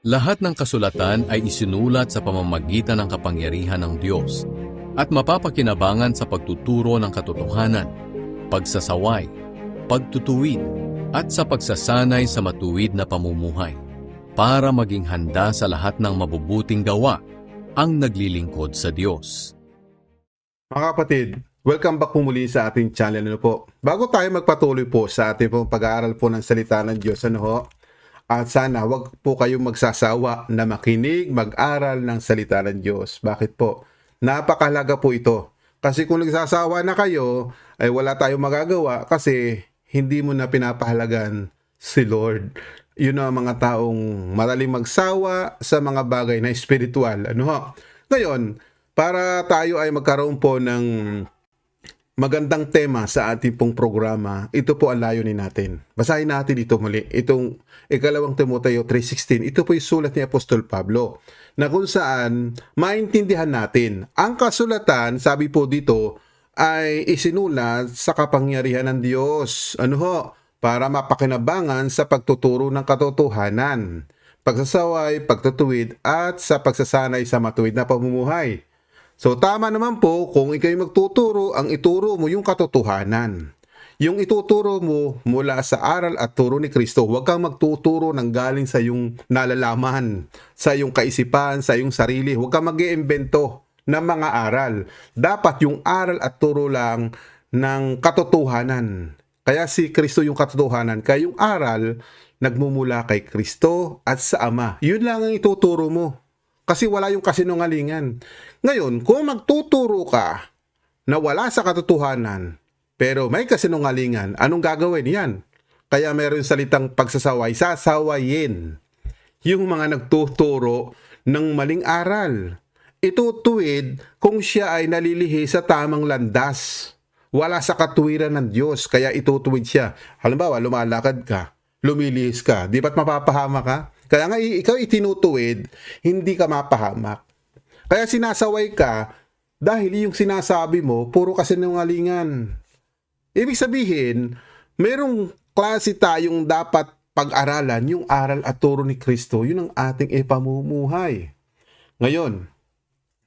Lahat ng kasulatan ay isinulat sa pamamagitan ng kapangyarihan ng Diyos at mapapakinabangan sa pagtuturo ng katotohanan, pagsasaway, pagtutuwid, at sa pagsasanay sa matuwid na pamumuhay para maging handa sa lahat ng mabubuting gawa ang naglilingkod sa Diyos. Mga kapatid, welcome back po muli sa ating channel. Ano po? Bago tayo magpatuloy po sa ating pong pag-aaral po ng salita ng Diyos, ano ho? At sana wag po kayong magsasawa na makinig, mag-aral ng salita ng Diyos. Bakit po? Napakahalaga po ito. Kasi kung nagsasawa na kayo, ay wala tayong magagawa kasi hindi mo na pinapahalagan si Lord. Yun ang mga taong madaling magsawa sa mga bagay na espiritual. Ano ho? Ngayon, para tayo ay magkaroon po ng magandang tema sa ating pong programa, ito po ang layunin natin. Basahin natin ito muli. Itong ikalawang Timoteo 3.16, ito po yung sulat ni Apostol Pablo na kung saan maintindihan natin. Ang kasulatan, sabi po dito, ay isinulat sa kapangyarihan ng Diyos. Ano ho? Para mapakinabangan sa pagtuturo ng katotohanan, pagsasaway, pagtutuwid, at sa pagsasanay sa matuwid na pamumuhay. So tama naman po kung ikay magtuturo, ang ituro mo yung katotohanan. Yung ituturo mo mula sa aral at turo ni Kristo, huwag kang magtuturo ng galing sa yung nalalaman, sa yung kaisipan, sa yung sarili. Huwag kang mag iimbento ng mga aral. Dapat yung aral at turo lang ng katotohanan. Kaya si Kristo yung katotohanan. Kaya yung aral, nagmumula kay Kristo at sa Ama. Yun lang ang ituturo mo. Kasi wala yung kasinungalingan. Ngayon, kung magtuturo ka na wala sa katotohanan, pero may kasinungalingan, anong gagawin yan? Kaya meron salitang pagsasaway, sasawayin yung mga nagtuturo ng maling aral. Itutuwid kung siya ay nalilihi sa tamang landas. Wala sa katuwiran ng Diyos, kaya itutuwid siya. Halimbawa, lumalakad ka, lumilihis ka, di ba't mapapahama ka? Kaya nga ikaw itinutuwid, hindi ka mapahamak. Kaya sinasaway ka dahil yung sinasabi mo, puro kasinungalingan. Ibig sabihin, merong klase tayong dapat pag-aralan, yung aral at turo ni Kristo, yun ang ating ipamumuhay. Ngayon,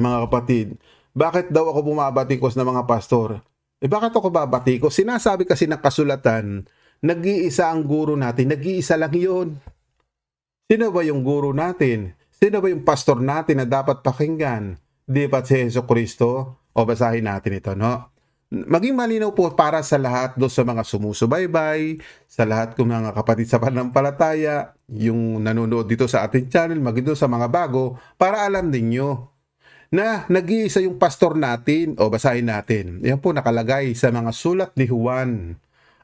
mga kapatid, bakit daw ako bumabatikos ng mga pastor? Eh bakit ako babatikos? Sinasabi kasi ng kasulatan, nag-iisa ang guro natin, nag-iisa lang yun. Sino ba yung guro natin? Sino ba yung pastor natin na dapat pakinggan? Di ba si Yeso Kristo? O basahin natin ito, no? Maging malinaw po para sa lahat do sa mga sumusubaybay, sa lahat kong mga kapatid sa panampalataya, yung nanonood dito sa ating channel, maging doon sa mga bago, para alam ninyo na nag-iisa yung pastor natin o basahin natin. Yan po nakalagay sa mga sulat ni Juan.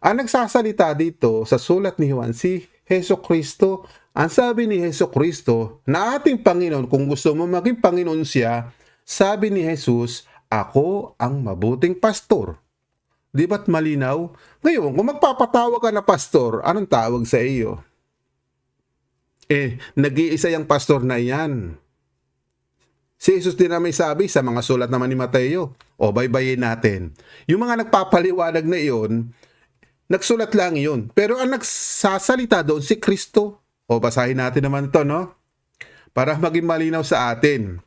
Ang nagsasalita dito sa sulat ni Juan si Heso Kristo. Ang sabi ni Heso Kristo na ating Panginoon, kung gusto mo maging Panginoon siya, sabi ni Jesus, ako ang mabuting pastor. Di ba't malinaw? Ngayon, kung magpapatawag ka na pastor, anong tawag sa iyo? Eh, nag-iisa yung pastor na yan. Si Jesus din na may sabi sa mga sulat naman ni Mateo. O baybayin natin. Yung mga nagpapaliwanag na iyon, nagsulat lang iyon. Pero ang nagsasalita doon si Kristo. O basahin natin naman ito, no? Para maging malinaw sa atin.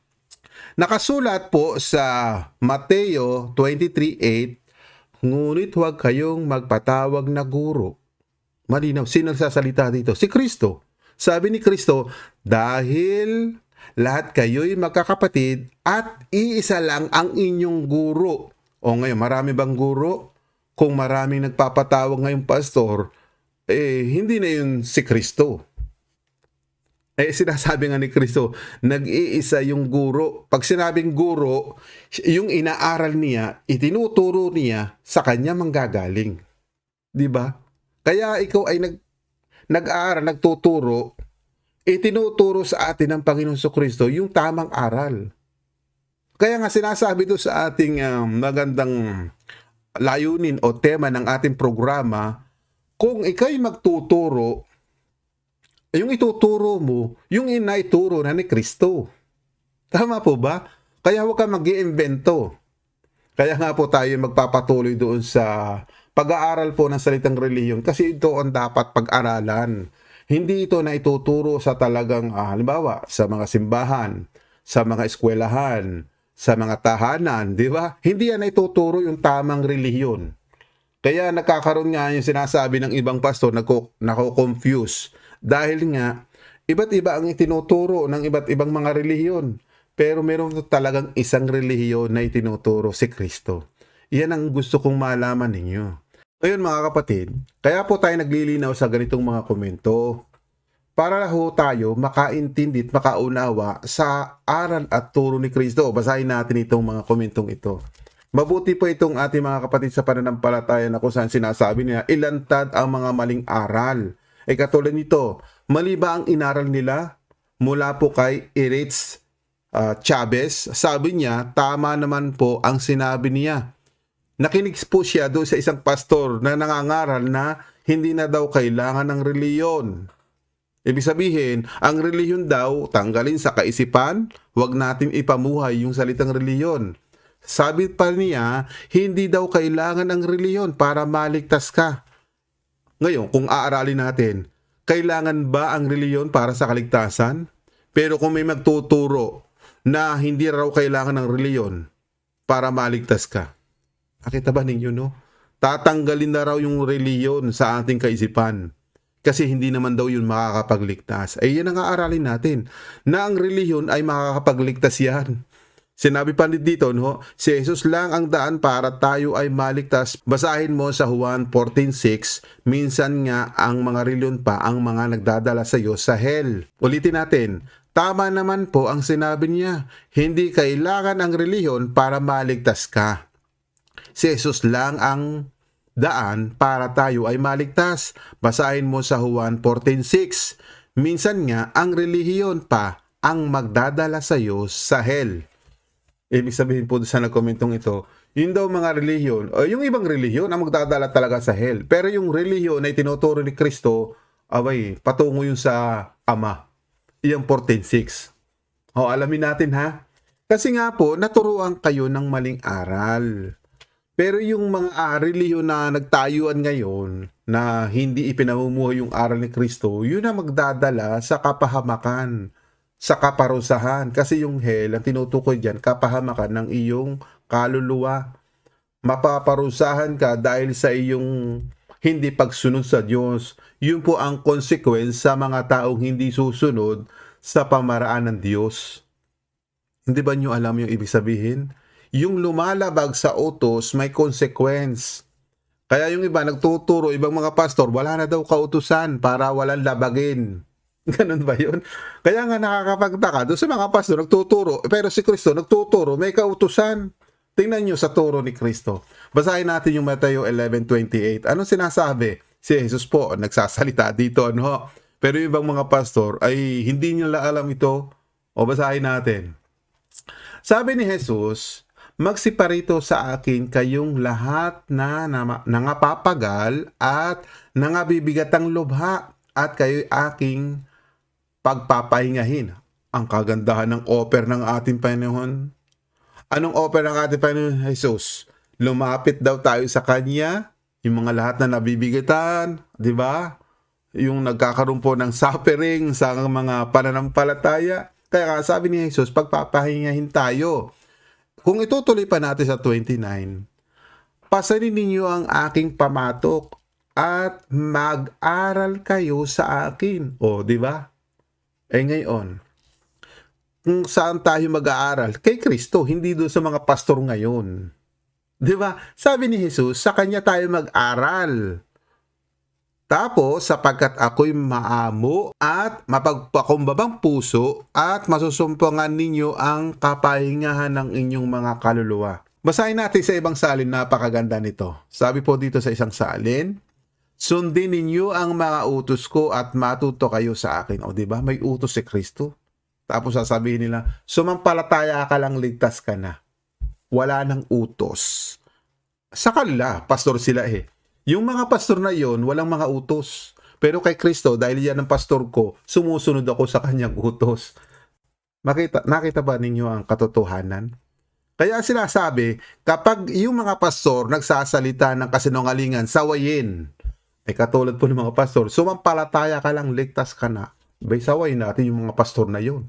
Nakasulat po sa Mateo 23.8, Ngunit huwag kayong magpatawag na guro. Malinaw, sino nagsasalita dito? Si Kristo. Sabi ni Kristo, dahil lahat kayo'y magkakapatid at iisa lang ang inyong guro. O ngayon, marami bang guro? Kung maraming nagpapatawag ngayong pastor, eh, hindi na yun si Kristo. Eh, sinasabi nga ni Kristo, nag-iisa yung guro. Pag sinabing guro, yung inaaral niya, itinuturo niya sa kanya manggagaling. 'Di ba? Kaya ikaw ay nag nag-aaral, nagtuturo, itinuturo sa atin ng Panginoon sa Kristo yung tamang aral. Kaya nga sinasabi doon sa ating um, magandang layunin o tema ng ating programa, kung ikay magtuturo, yung ituturo mo, yung inaituro na ni Kristo. Tama po ba? Kaya huwag ka mag iimbento Kaya nga po tayo magpapatuloy doon sa pag-aaral po ng salitang reliyon kasi ito ang dapat pag-aralan. hindi ito na ituturo sa talagang, ah, halimbawa, sa mga simbahan, sa mga eskwelahan, sa mga tahanan, di ba? Hindi yan ituturo yung tamang relihiyon. Kaya nagkakaroon nga yung sinasabi ng ibang pastor, nako, nako-confuse. Dahil nga, iba't iba ang itinuturo ng iba't ibang mga relihiyon. Pero meron talagang isang relihiyon na itinuturo si Kristo. Iyan ang gusto kong malaman ninyo. Ngayon mga kapatid, kaya po tayo naglilinaw sa ganitong mga komento para ho tayo makaintindi at makaunawa sa aral at turo ni Kristo. Basahin natin itong mga komentong ito. Mabuti po itong ating mga kapatid sa pananampalataya na kung saan sinasabi niya, ilantad ang mga maling aral. E katulad nito, mali ba ang inaral nila mula po kay Eritz uh, Chavez? Sabi niya, tama naman po ang sinabi niya. Nakinig po siya doon sa isang pastor na nangangaral na hindi na daw kailangan ng reliyon. Ibig sabihin, ang reliyon daw tanggalin sa kaisipan, huwag natin ipamuhay yung salitang reliyon. Sabi pa niya, hindi daw kailangan ng reliyon para maligtas ka. Ngayon, kung aaralin natin, kailangan ba ang reliyon para sa kaligtasan? Pero kung may magtuturo na hindi raw kailangan ng reliyon para maligtas ka, Nakita ba ninyo, no? Tatanggalin na raw yung reliyon sa ating kaisipan. Kasi hindi naman daw yun makakapagligtas. Ay yan ang aaralin natin. Na ang reliyon ay makakapagligtas yan. Sinabi pa dito, no? Si Jesus lang ang daan para tayo ay maligtas. Basahin mo sa Juan 14.6, minsan nga ang mga reliyon pa ang mga nagdadala sa iyo sa hell. Ulitin natin, tama naman po ang sinabi niya. Hindi kailangan ang reliyon para maligtas ka. Si Jesus lang ang daan para tayo ay maligtas. Basahin mo sa Juan 14.6. Minsan nga, ang relihiyon pa ang magdadala sa iyo sa hell. Ibig sabihin po sa nagkomentong ito, yun daw mga relihiyon, o yung ibang relihiyon ang magdadala talaga sa hell. Pero yung relihiyon na itinuturo ni Kristo, abay, patungo yun sa Ama. Iyang 14.6. O, alamin natin ha. Kasi nga po, naturuan kayo ng maling aral. Pero yung mga uh, reliyon na nagtayuan ngayon na hindi ipinamumuhay yung aral ni Kristo, yun ang magdadala sa kapahamakan, sa kaparusahan. Kasi yung hell, ang tinutukoy dyan, kapahamakan ng iyong kaluluwa. Mapaparusahan ka dahil sa iyong hindi pagsunod sa Diyos. Yun po ang consequence sa mga taong hindi susunod sa pamaraan ng Diyos. Hindi ba nyo alam yung ibig sabihin? yung lumalabag sa utos may consequence. Kaya yung iba nagtuturo, ibang mga pastor, wala na daw kautusan para walang labagin. Ganun ba yun? Kaya nga nakakapagtaka, doon sa mga pastor nagtuturo, pero si Kristo nagtuturo, may kautusan. Tingnan nyo sa turo ni Kristo. Basahin natin yung Mateo 11.28. Anong sinasabi? Si Jesus po, nagsasalita dito, ano? Pero yung ibang mga pastor ay hindi nila alam ito. O basahin natin. Sabi ni Jesus, magsiparito sa akin kayong lahat na nangapapagal at nangabibigatang lubha at kayo aking pagpapahingahin. Ang kagandahan ng offer ng ating Panginoon. Anong offer ng ating Panginoon Jesus? Lumapit daw tayo sa Kanya, yung mga lahat na nabibigatan, di ba? Yung nagkakaroon po ng suffering sa mga pananampalataya. Kaya sabi ni Jesus, pagpapahingahin tayo kung itutuloy pa natin sa 29, pasanin ninyo ang aking pamatok at mag-aral kayo sa akin. O, di ba? Eh ngayon, kung saan tayo mag-aaral? Kay Kristo, hindi doon sa mga pastor ngayon. Di ba? Sabi ni Jesus, sa kanya tayo mag-aral. Tapos, sapagkat ako'y maamo at mapagpakumbabang puso at masusumpungan ninyo ang kapahingahan ng inyong mga kaluluwa. Basahin natin sa ibang salin, napakaganda nito. Sabi po dito sa isang salin, Sundin ninyo ang mga utos ko at matuto kayo sa akin. O di ba? May utos si Kristo. Tapos sasabihin nila, sumampalataya ka lang ligtas ka na. Wala nang utos. Sa kanila, pastor sila eh yung mga pastor na yon, walang mga utos. Pero kay Kristo, dahil yan ang pastor ko, sumusunod ako sa kanyang utos. Makita, nakita ba ninyo ang katotohanan? Kaya sinasabi, kapag yung mga pastor nagsasalita ng kasinungalingan, sawayin. Eh katulad po ng mga pastor, sumampalataya ka lang, ligtas ka na. Bay saway natin yung mga pastor na yun.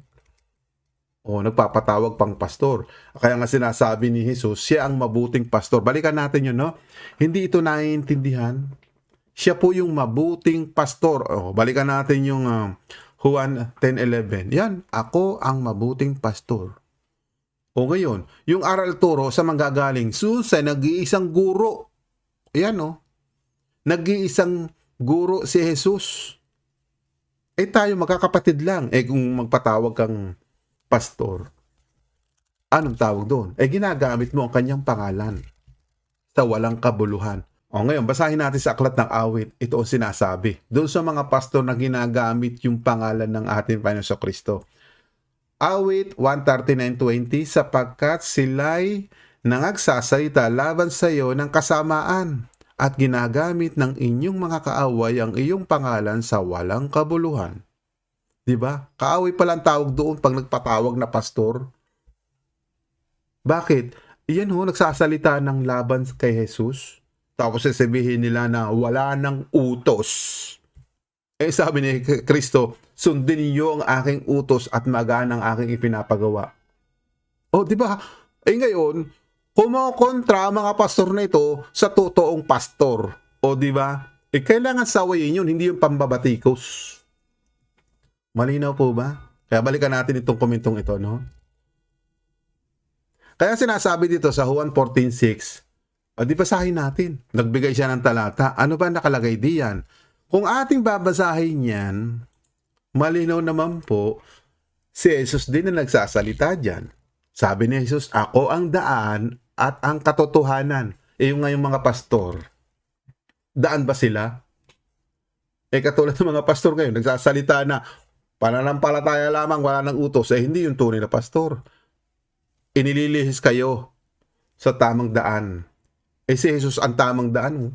O nagpapatawag pang pastor. Kaya nga sinasabi ni Jesus, siya ang mabuting pastor. Balikan natin yun, no? Hindi ito naiintindihan. Siya po yung mabuting pastor. O, balikan natin yung ah, Juan 10.11. Yan, ako ang mabuting pastor. O ngayon, yung aral turo sa manggagaling, susa, nag-iisang guro. Yan, no? Nag-iisang guro si Jesus. Eh tayo magkakapatid lang. Eh kung magpatawag kang pastor, anong tawag doon? Eh ginagamit mo ang kanyang pangalan sa walang kabuluhan. O ngayon, basahin natin sa aklat ng awit. Ito ang sinasabi. Doon sa mga pastor na ginagamit yung pangalan ng ating Panginoon Kristo. Awit 139.20 sapagkat sila'y nangagsasalita laban sa iyo ng kasamaan at ginagamit ng inyong mga kaaway ang iyong pangalan sa walang kabuluhan. 'Di ba? Kaaway pala ang tawag doon pag nagpatawag na pastor. Bakit? Iyan ho, nagsasalita ng laban kay Jesus. Tapos sasabihin nila na wala ng utos. Eh sabi ni Kristo, sundin niyo ang aking utos at magaan ang aking ipinapagawa. O, di ba? Eh ngayon, kumokontra ang mga pastor na ito sa totoong pastor. O, di ba? Eh kailangan sawayin yun, hindi yung pambabatikos. Malinaw po ba? Kaya balikan natin itong komentong ito, no? Kaya sinasabi dito sa Juan 14.6, o di basahin natin. Nagbigay siya ng talata. Ano ba nakalagay diyan? Kung ating babasahin yan, malinaw naman po, si Jesus din na nagsasalita dyan. Sabi ni Jesus, ako ang daan at ang katotohanan. Eh yung ngayong mga pastor, daan ba sila? Eh katulad ng mga pastor ngayon, nagsasalita na pananampalataya lamang, wala ng utos. Eh hindi yung tunay na pastor. Inililihis kayo sa tamang daan. Eh si Jesus ang tamang daan.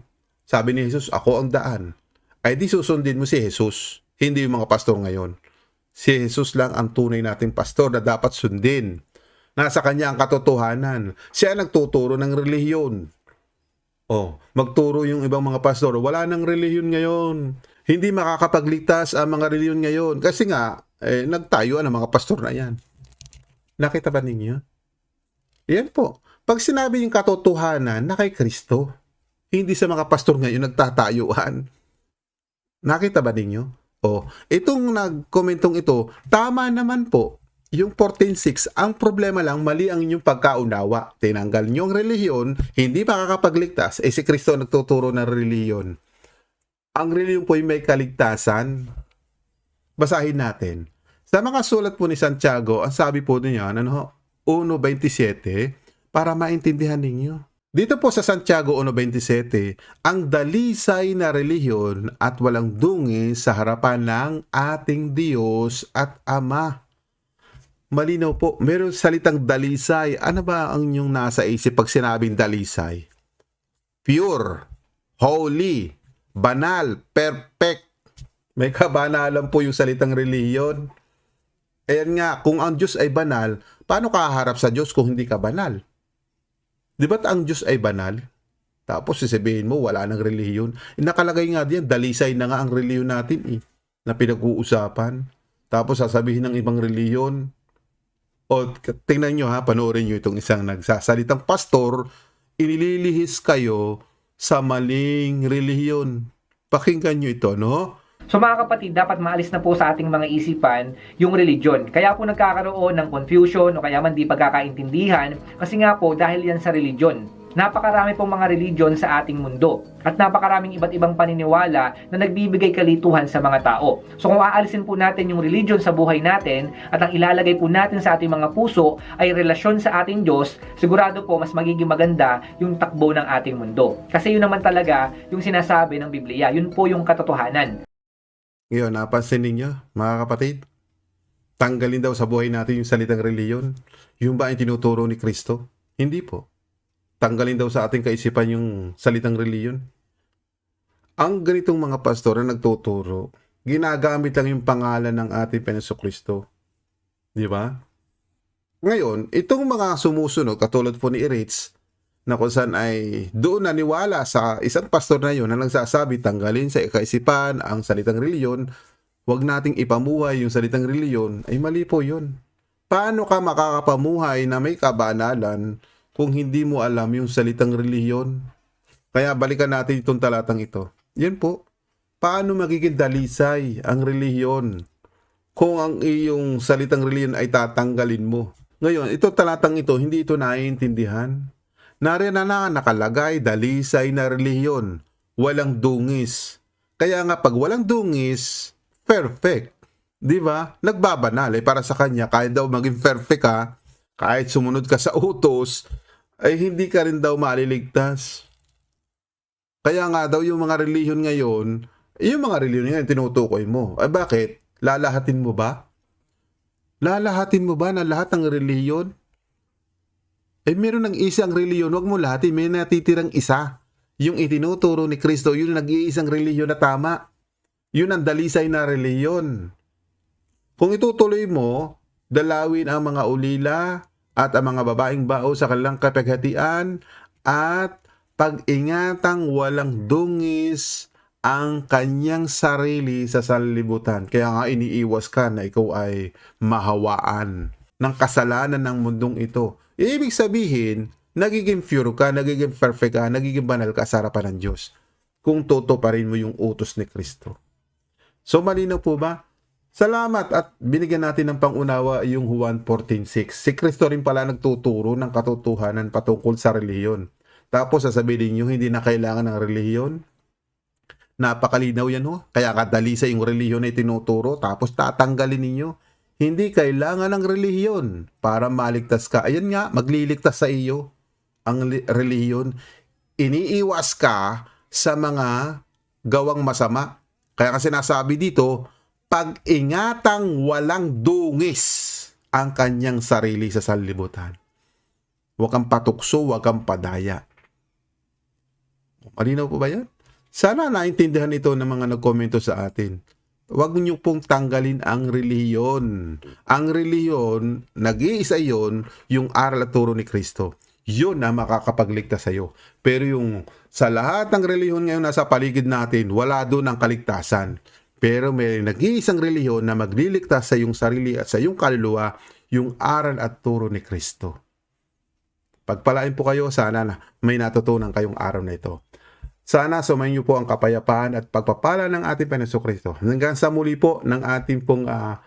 Sabi ni Jesus, ako ang daan. Ay di susundin mo si Jesus, hindi yung mga pastor ngayon. Si Jesus lang ang tunay nating pastor na dapat sundin. Nasa kanya ang katotohanan. Siya nagtuturo ng relihiyon. Oh, magturo yung ibang mga pastor. Wala nang relihiyon ngayon. Hindi makakapagligtas ang mga relihiyon ngayon. Kasi nga, eh, nagtayo ang mga pastor na yan. Nakita ba ninyo? Yan po. Pag sinabi yung katotohanan na kay Kristo, hindi sa mga pastor ngayon nagtatayuan. Nakita ba ninyo? O, itong nagkomentong ito, tama naman po. Yung 14.6, ang problema lang, mali ang inyong pagkaunawa. Tinanggal niyo ang relihiyon, hindi makakapagligtas. Eh si Kristo nagtuturo ng relihiyon. Ang relihiyon po ay may kaligtasan. Basahin natin. Sa mga sulat po ni Santiago, ang sabi po niya, ano ho, 1.27, para maintindihan ninyo. Dito po sa Santiago 1.27, ang dalisay na relihiyon at walang dungi sa harapan ng ating Diyos at Ama. Malinaw po, meron salitang dalisay. Ano ba ang inyong nasa isip pag sinabing dalisay? Pure, holy, banal, perfect. May kabanalan po yung salitang relihiyon. Ayan nga, kung ang Diyos ay banal, paano ka haharap sa Diyos kung hindi ka banal? Di ba't ang Diyos ay banal? Tapos sasabihin mo, wala nang relihiyon. Eh, nakalagay nga diyan, dalisay na nga ang relihiyon natin eh, na pinag-uusapan. Tapos sasabihin ng ibang relihiyon, o tingnan nyo ha, panoorin nyo itong isang nagsasalitang pastor, inililihis kayo sa maling relihiyon. Pakinggan nyo ito, no? So mga kapatid, dapat maalis na po sa ating mga isipan yung religion. Kaya po nagkakaroon ng confusion o kaya man di pagkakaintindihan kasi nga po dahil yan sa religion. Napakarami pong mga religion sa ating mundo at napakaraming iba't ibang paniniwala na nagbibigay kalituhan sa mga tao. So kung aalisin po natin yung religion sa buhay natin at ang ilalagay po natin sa ating mga puso ay relasyon sa ating Diyos, sigurado po mas magiging maganda yung takbo ng ating mundo. Kasi yun naman talaga yung sinasabi ng Biblia. Yun po yung katotohanan. Ngayon, napansin ninyo, mga kapatid? Tanggalin daw sa buhay natin yung salitang reliyon. Yung ba ang tinuturo ni Kristo? Hindi po. Tanggalin daw sa ating kaisipan yung salitang reliyon. Ang ganitong mga pastor na nagtuturo, ginagamit lang yung pangalan ng ating Panginoon Kristo. Di ba? Ngayon, itong mga sumusunod, katulad po ni Eritz, na kung saan ay doon naniwala sa isang pastor na yun na nagsasabi tanggalin sa kaisipan ang salitang reliyon, wag nating ipamuhay yung salitang reliyon, ay mali po yun. Paano ka makakapamuhay na may kabanalan kung hindi mo alam yung salitang reliyon? Kaya balikan natin itong talatang ito. Yan po. Paano magiging dalisay ang reliyon kung ang iyong salitang reliyon ay tatanggalin mo? Ngayon, ito talatang ito, hindi ito naiintindihan. Nariyan na na nakalagay, dalisay na reliyon. Walang dungis. Kaya nga pag walang dungis, perfect. Di ba? Nagbabanal eh, para sa kanya. Kahit daw maging perfect ka, kahit sumunod ka sa utos, ay hindi ka rin daw maliligtas. Kaya nga daw yung mga reliyon ngayon, yung mga reliyon ngayon tinutukoy mo. Ay bakit? Lalahatin mo ba? Lalahatin mo ba na lahat ng reliyon? Eh meron ng isang reliyon, wag mo lahatin, may natitirang isa. Yung itinuturo ni Kristo, yun ang nag-iisang reliyon na tama. Yun ang dalisay na reliyon. Kung itutuloy mo, dalawin ang mga ulila at ang mga babaeng bao sa kanilang kapaghatian at pag-ingatang walang dungis ang kanyang sarili sa sanlibutan. Kaya nga iniiwas ka na ikaw ay mahawaan ng kasalanan ng mundong ito. Ibig sabihin, nagiging pure ka, nagiging perfect ka, nagiging banal ka sa harapan ng Diyos kung tutuparin mo yung utos ni Kristo. So malinaw po ba? Salamat at binigyan natin ng pangunawa yung Juan 14.6. Si Kristo rin pala nagtuturo ng katotohanan patungkol sa reliyon. Tapos sasabihin niyo hindi na kailangan ng reliyon. Napakalinaw yan ho. Kaya kadali sa yung reliyon na tinuturo tapos tatanggalin ninyo. Hindi kailangan ng reliyon para maligtas ka. Ayan nga, magliligtas sa iyo ang li- reliyon. Iniiwas ka sa mga gawang masama. Kaya kasi nasabi dito, pag-ingatang walang dungis ang kanyang sarili sa sanlibutan. Huwag kang patukso, huwag kang padaya. Malinaw po ba yan? Sana naintindihan ito ng mga nagkomento sa atin. Huwag niyo pong tanggalin ang reliyon. Ang reliyon, nag-iisa yon yung aral at turo ni Kristo. Yun na makakapagligtas sa iyo. Pero yung sa lahat ng reliyon ngayon nasa paligid natin, wala doon ang kaligtasan. Pero may nag-iisang reliyon na magliligtas sa iyong sarili at sa iyong kaluluwa, yung aral at turo ni Kristo. Pagpalain po kayo, sana na may natutunan kayong araw na ito. Sana sumayin niyo po ang kapayapaan at pagpapala ng ating Panginoon Kristo. Hanggang sa muli po ng ating pong ah,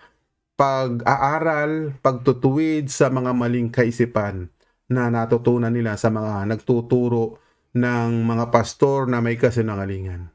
pag-aaral, pagtutuwid sa mga maling kaisipan na natutunan nila sa mga nagtuturo ng mga pastor na may kasinungalingan.